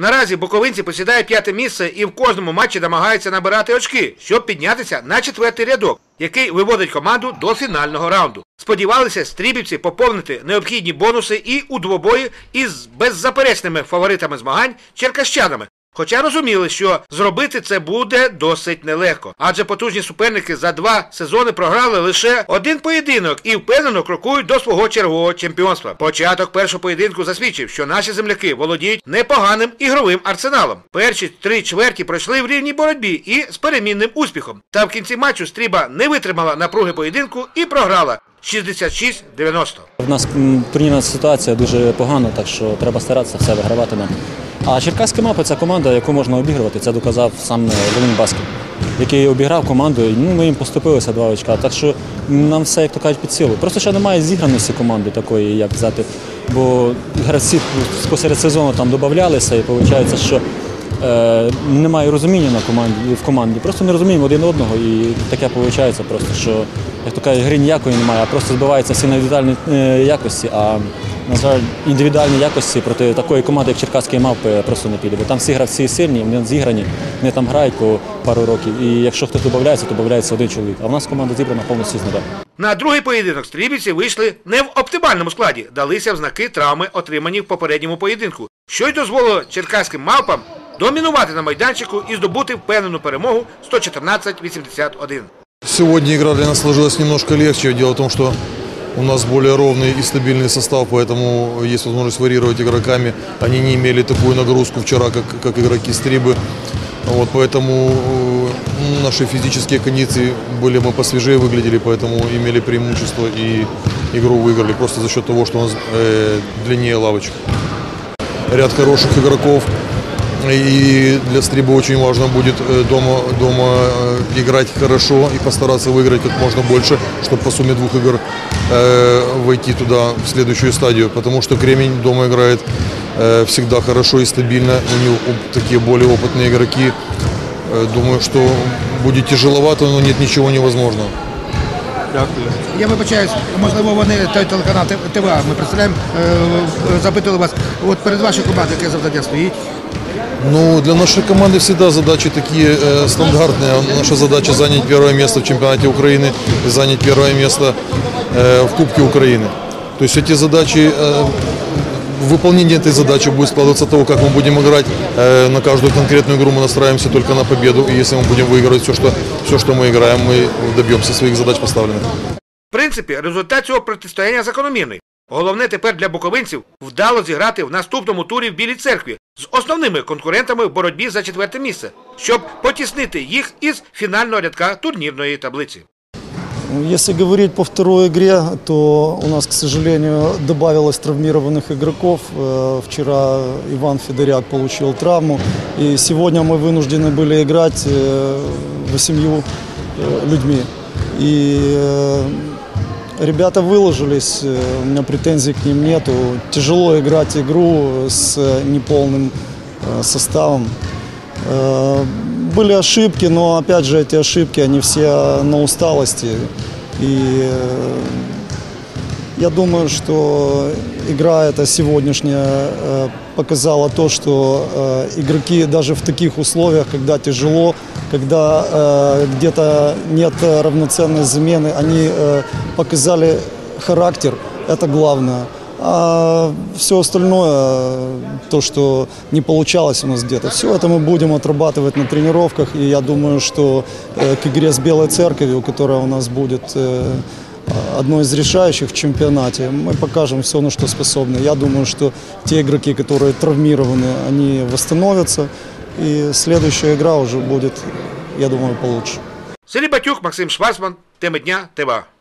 Наразі буковинці посідають п'яте місце і в кожному матчі намагаються набирати очки, щоб піднятися на четвертий рядок, який виводить команду до фінального раунду. Сподівалися стрібівці поповнити необхідні бонуси і у двобої із беззаперечними фаворитами змагань черкащанами. Хоча розуміли, що зробити це буде досить нелегко, адже потужні суперники за два сезони програли лише один поєдинок і впевнено крокують до свого чергового чемпіонства. Початок першого поєдинку засвідчив, що наші земляки володіють непоганим ігровим арсеналом. Перші три чверті пройшли в рівній боротьбі і з перемінним успіхом. Та в кінці матчу стріба не витримала напруги поєдинку і програла 66-90. В нас турнірна ситуація дуже погана, так що треба старатися все вигравати нам. А Черкаські мапи це команда, яку можна обігрувати. Це доказав сам е, Волинь Баскет, який обіграв команду. Ну, ми їм поступилися два очка. Так що нам все, як то кажуть, під силу. Просто ще немає зіграності команди такої, як взяти. Бо гравці посеред сезону там додавалися, і виходить, що е, немає розуміння на команді в команді. Просто не розуміємо один одного, і таке виходить просто, що як то кажуть, гри ніякої немає, а просто збиваються всі на індивідуальні е, якості. А на жаль, індивідуальні якості проти такої команди, як Черкаські мавпи, просто не піде. Бо там всі гравці сильні, вони зіграні, вони там грають по пару років. І якщо хтось додається, то додається один чоловік. А в нас команда зібрана повністю з нуля. На другий поєдинок стрібівці вийшли не в оптимальному складі, далися в знаки травми, отримані в попередньому поєдинку, що й дозволило черкаським мавпам домінувати на майданчику і здобути впевнену перемогу 114-81. Сегодня игра для нас сложилась немножко легче. Дело в том, что у нас более ровный и стабильный состав, поэтому есть возможность варьировать игроками. Они не имели такую нагрузку вчера, как, как игроки Стрибы. Вот, поэтому э, ну, наши физические кондиции были мы посвежее выглядели, поэтому имели преимущество и игру выиграли просто за счет того, что у нас э, длиннее лавочка. Ряд хороших игроков. И для Стриба очень важно будет э, дома, дома э, играть хорошо и постараться выиграть как можно больше, чтобы по сумме двух игр э, войти туда, в следующую стадию. Потому что Кремень дома играет э, всегда хорошо и стабильно. У него такие более опытные игроки. Э, думаю, что будет тяжеловато, но нет ничего невозможного. Я вибачаюсь, можливо, вони той телеканал ТВА. Ми представляємо, е, запитували вас, от перед вашою командою яке завдання стоїть. Ну, для нашей команды всегда задачи такие э, стандартные. Наша задача занять первое место в чемпионате Украины и занять первое место э, в Кубке Украины. То есть эти задачи, э, выполнение этой задачи будет складываться от того, как мы будем играть. Э, на каждую конкретную игру мы настраиваемся только на победу. И если мы будем выигрывать все, что, все, что мы играем, мы добьемся своих задач поставленных. В принципі, результат цього протистояння закономірний. Головне тепер для буковинців вдало зіграти в наступному турі в Білій церкві з основними конкурентами в боротьбі за четверте місце, щоб потіснити їх із фінального рядка турнірної таблиці. Если говорить по второй игре, то у нас, к сожалению, добавилось травмированных игроков. Э, Вчера Иван Федоряк получил травму, и сегодня мы вынуждены были играть э, восемью э, людьми. И э, ребята выложились, э, у меня претензий к ним нету. Тяжело играть игру с э, неполным э, составом. Э, Были ошибки, но опять же эти ошибки, они все на усталости. И э, я думаю, что игра эта сегодняшняя э, показала то, что э, игроки даже в таких условиях, когда тяжело, когда э, где-то нет э, равноценной замены, они э, показали характер, это главное. А все остальное, то, что не получалось у нас где-то, все это мы будем отрабатывать на тренировках. И я думаю, что э, к игре с Белой Церковью, которая у нас будет э, одной из решающих в чемпионате, мы покажем все, на что способны. Я думаю, что те игроки, которые травмированы, они восстановятся. И следующая игра уже будет, я думаю, получше. Селі Батюк, Максим Шварцман, теми дня, ТВА.